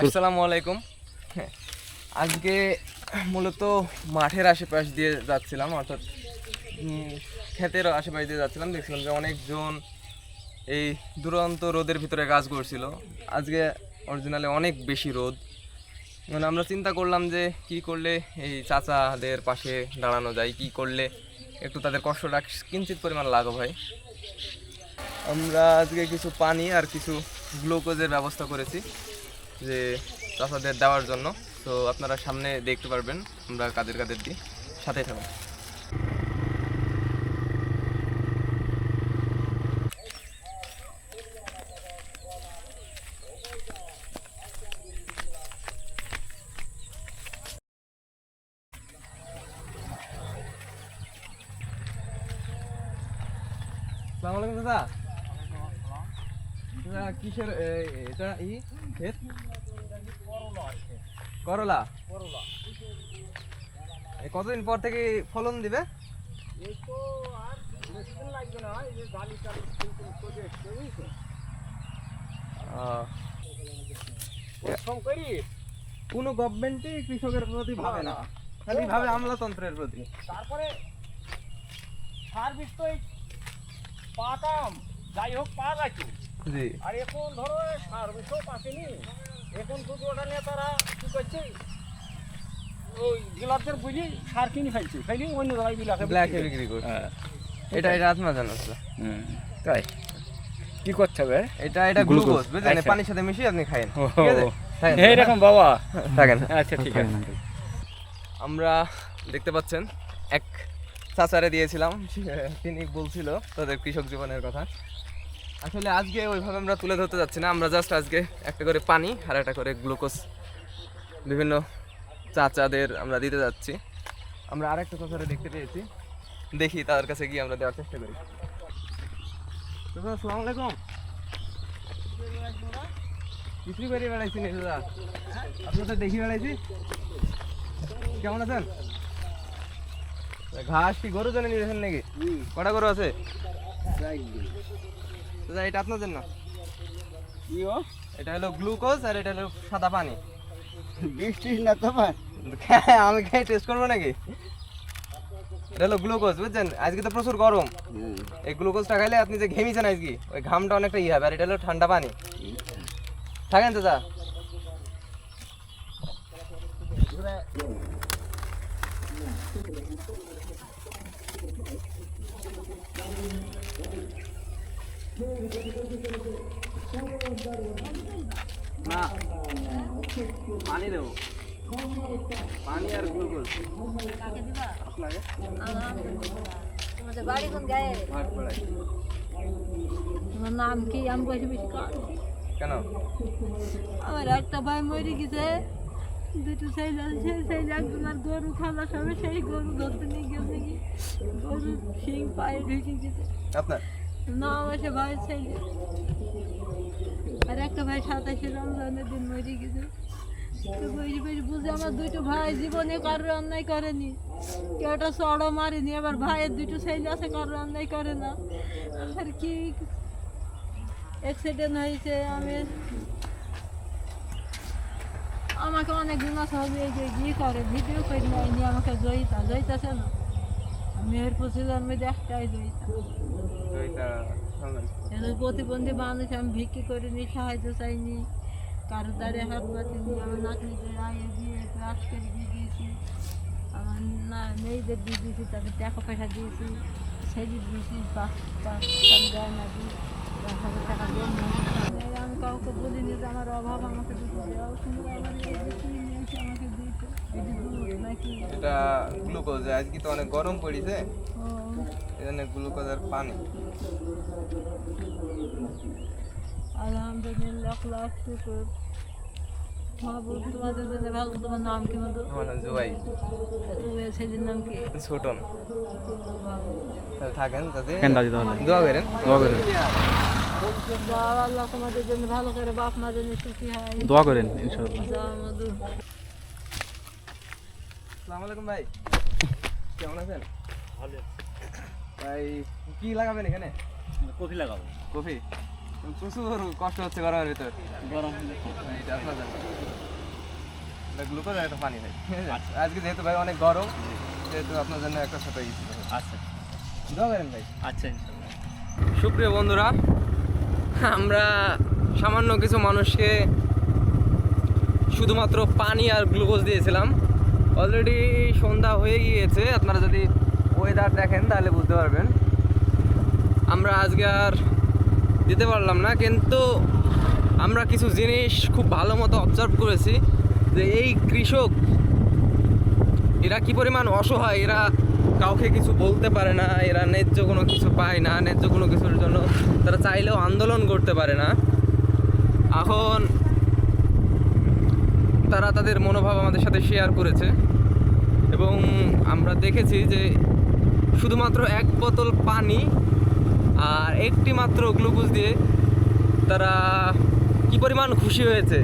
আসসালামু আলাইকুম। আজকে মূলত মাঠের আশেপাশ দিয়ে যাচ্ছিলাম, অর্থাৎ ক্ষেতের আশেপাশ দিয়ে যাচ্ছিলাম। দেখছিলাম যে অনেকজন এই দুরন্ত রোদের ভিতরে কাজ করছিল। আজকে অরিজিনালি অনেক বেশি রোদ। মানে আমরা চিন্তা করলাম যে কি করলে এই চাচাদের পাশে দাঁড়ানো যায়, কি করলে একটু তাদের কষ্টটা কিঞ্চিত পরিমাণ লাঘব হয়। আমরা আজকে কিছু পানি আর কিছু গ্লুকোজের ব্যবস্থা করেছি। যে চাষাদের দেওয়ার জন্য। তো আপনারা সামনে দেখতে পারবেন, আমরা কাদের কাদের দিই। সাথে থাকুন। আসসালামু আলাইকুম দাদা দাদা কিসের এটা ই? করলা। কতদিন পর থেকে ফলন দিবে? কোনো গভর্নমেন্টই কৃষকের প্রতি ভাবে না। খালি ভাবে আমলাতন্ত্রের প্রতি। তারপরে সার্ভিস তো পাতাম যাই হোক পাওয়া যাচ্ছে জি। আর এখন ধরো সার্ভিসও পাচ্ছেনি এখন শুধু ওটা নিয়ে তারা কি করছে? ওই ডিলারদের বুঝি সার কিনে ফেলছে। ফেলি অন্য জায়গায় বিলাকে ব্ল্যাকে বিক্রি করছে। এটা এটা আত্মা জানাচ্ছে তাই। কি করতে হবে? এটা এটা গ্লুকোজ। বুঝলেন? আচ্ছা। পানির সাথে মিশিয়ে আপনি খাইন ঠিক আছে? এইরকম বাবা। থাকেন। আচ্ছা ঠিক আছে। আমরা দেখতে পাচ্ছেন এক চাচারে দিয়েছিলাম, তিনি বলছিল তাদের কৃষক জীবনের কথা। আসলে আজকে ওইভাবে আমরা তুলে ধরতে যাচ্ছি না, আমরা জাস্ট আজকে একটা করে পানি আর একটা করে গ্লুকোজ বিভিন্ন চাচাদের আমরা দিতে যাচ্ছি। আমরা আর একটা চাচারে দেখতে পেয়েছি, দেখি তাদের কাছে গিয়ে আমরা দেওয়ার চেষ্টা করি। দাদা আসসালামু আলাইকুম। বিক্রি করে বেড়াইছি দাদা আপনাদের দেখি বেড়াইছি। কেমন আছেন? ঘাস কি গরু জন্য নিয়েছেন নাকি? কটা গরু আছে? দাদা এটা আপনাদের না? এটা হলো গ্লুকোজ আর এটা হলো সাদা পানি। বৃষ্টি না তো আমি খাই টেস্ট করব নাকি? এটা হলো গ্লুকোজ বুঝছেন? আজকে তো প্রচুর গরম। এই গ্লুকোজটা খাইলে আপনি যে ঘেমিছেন আজকে ওই ঘামটা অনেকটা ইয়ে হবে আর এটা হলো ঠান্ডা পানি। থাকেন তো দা না পানি দেবো। পানি আর আপনাকে পড়াই তোমার নাম কি? আমি বেশি কেন? আমার একটা ভাই মরে গেছে। দুটো সেই ছেলে একজন আর গরু খালাস হবে সেই গরু ধরতে নিয়ে গেছে নাকি? গরু শিং পায়ে ঢুকে গেছে। আপনার? না আমার সে ভাই ছেলে। আর একটা ভাই সাতাশে রমজানের দিন মরে গেছে। বুঝে আমার দুটো ভাই জীবনে কারোর অন্যায় করেনি। কেউটা চড়ো মারেনি আবার ভাইয়ের দুটো ছেলে আছে কারোর অন্যায় করে না। আর কি অ্যাক্সিডেন্ট হয়েছে আমি আমাকে অনেক দিন হবে এই যে ইয়ে করে ভিডিও করে নেয়নি আমাকে জয়িতা জয়িতাছে না মেয়ের প্রতি জন্মে একটাই জয়িতা। প্রতিবন্ধী মানুষ আমি ভিক্ষি করিনি সাহায্য চাইনি। কারও দ্বারে হাত পাতিনি আমার নাতনিদের আয়ে দিয়ে ক্লাস করে দিয়ে দিয়েছি। আমার না মেয়েদের দিয়ে দিয়েছি তাদের টাকা পয়সা দিয়েছি। সেদিন দিয়েছি পাঁচ পাঁচ টাকা না দিই। টাকা দিয়ে নিয়ে আমি কাউকে বলিনি যে আমার অভাব আমাকে এটি গ্লুকোজ আজকে তো অনেক গরম পড়েছে। এখানে গ্লুকোজ আর পানি। আলহামদুলিল্লাহ লাখ শুকুর তোমাদের জন্য ভালো তোমার নাম কি মতো জুবাই। ছেলের নাম কি? ছোটন থাকেন তাহলে দোয়া করেন। দোয়া করেন। আল্লাহ তোমাদের জন্য ভালো করে বাপ মা যেন সুখী হয়। দোয়া করেন ইনশাআল্লাহ। আসসালামু আলাইকুম ভাই। কেমন আছেন? ভাই কি লাগাবেন এখানে? কফি লাগাবো। কফি? প্রচুর কষ্ট হচ্ছে গরমের ভিতর। গরম এটা আপনার জন্য। গ্লুকোজ আর একটা পানি ভাই? আচ্ছা। আজকে যেহেতু ভাই অনেক গরম সেহেতু আপনার জন্য একটা ছোট আচ্ছা। দোয়া করেন ভাই। আচ্ছা সুপ্রিয় বন্ধুরা আমরা সামান্য কিছু মানুষকে শুধুমাত্র পানি আর গ্লুকোজ দিয়েছিলাম। অলরেডি সন্ধ্যা হয়ে গিয়েছে, আপনারা যদি ওয়েদার দেখেন তাহলে বুঝতে পারবেন। আমরা আজকে আর দিতে পারলাম না, কিন্তু আমরা কিছু জিনিস খুব ভালো মতো অবজার্ভ করেছি যে এই কৃষক, এরা কি পরিমাণ অসহায়? এরা কাউকে কিছু বলতে পারে না, এরা ন্যায্য কোনো কিছু পায় না, ন্যায্য কোনো কিছুর জন্য তারা চাইলেও আন্দোলন করতে পারে না। এখন তারা তাদের মনোভাব আমাদের সাথে শেয়ার করেছে এবং আমরা দেখেছি যে শুধুমাত্র এক বোতল পানি আর একটি মাত্র গ্লুকোজ দিয়ে তারা কি পরিমাণ খুশি হয়েছে।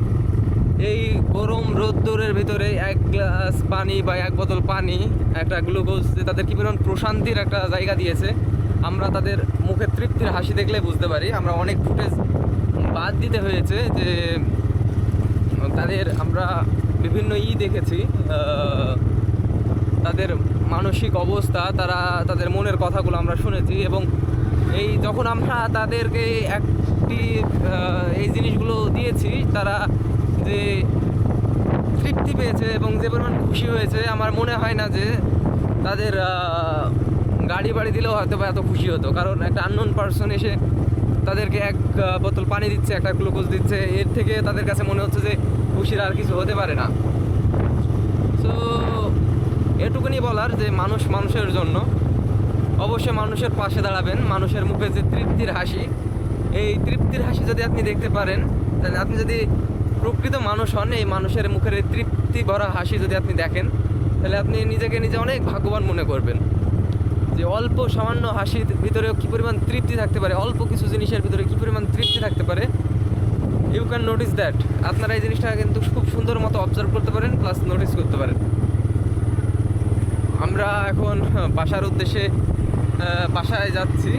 এই গরম রোদ্দুরের ভিতরে এক গ্লাস পানি বা এক বোতল পানি, একটা গ্লুকোজ তাদের কি পরিমাণ প্রশান্তির একটা জায়গা দিয়েছে, আমরা তাদের মুখে তৃপ্তির হাসি দেখলে বুঝতে পারি। আমরা অনেক ফুটেজ বাদ দিতে হয়েছে যে তাদের আমরা বিভিন্ন ই দেখেছি তাদের মানসিক অবস্থা, তারা তাদের মনের কথাগুলো আমরা শুনেছি এবং এই যখন আমরা তাদেরকে একটি এই জিনিসগুলো দিয়েছি, তারা যে তৃপ্তি পেয়েছে এবং যে পরিমাণ খুশি হয়েছে, আমার মনে হয় না যে তাদের গাড়ি বাড়ি দিলেও হয়তো বা এত খুশি হতো। কারণ একটা আননোন পার্সন এসে তাদেরকে এক বোতল পানি দিচ্ছে, একটা গ্লুকোজ দিচ্ছে। এর থেকে তাদের কাছে মনে হচ্ছে যে খুশির আর কিছু হতে পারে না। সো এটুকুনি বলার যে মানুষ মানুষের জন্য। অবশ্যই মানুষের পাশে দাঁড়াবেন, মানুষের মুখে যে তৃপ্তির হাসি। এই তৃপ্তির হাসি যদি আপনি দেখতে পারেন, তাহলে আপনি যদি প্রকৃত মানুষ হন, এই মানুষের মুখের তৃপ্তি ভরা হাসি যদি আপনি দেখেন, তাহলে আপনি নিজেকে নিজে অনেক ভাগ্যবান মনে করবেন। যে অল্প সামান্য হাসির ভিতরে কী পরিমাণ তৃপ্তি থাকতে পারে, অল্প কিছু জিনিসের ভিতরে কী পরিমাণ তৃপ্তি থাকতে পারে ইউ ক্যান নোটিস দ্যাট আপনারা এই জিনিসটা কিন্তু খুব সুন্দর মতো অবজার্ভ করতে পারেন প্লাস নোটিস করতে পারেন। আমরা এখন বাসার উদ্দেশ্যে বাসায় যাচ্ছি।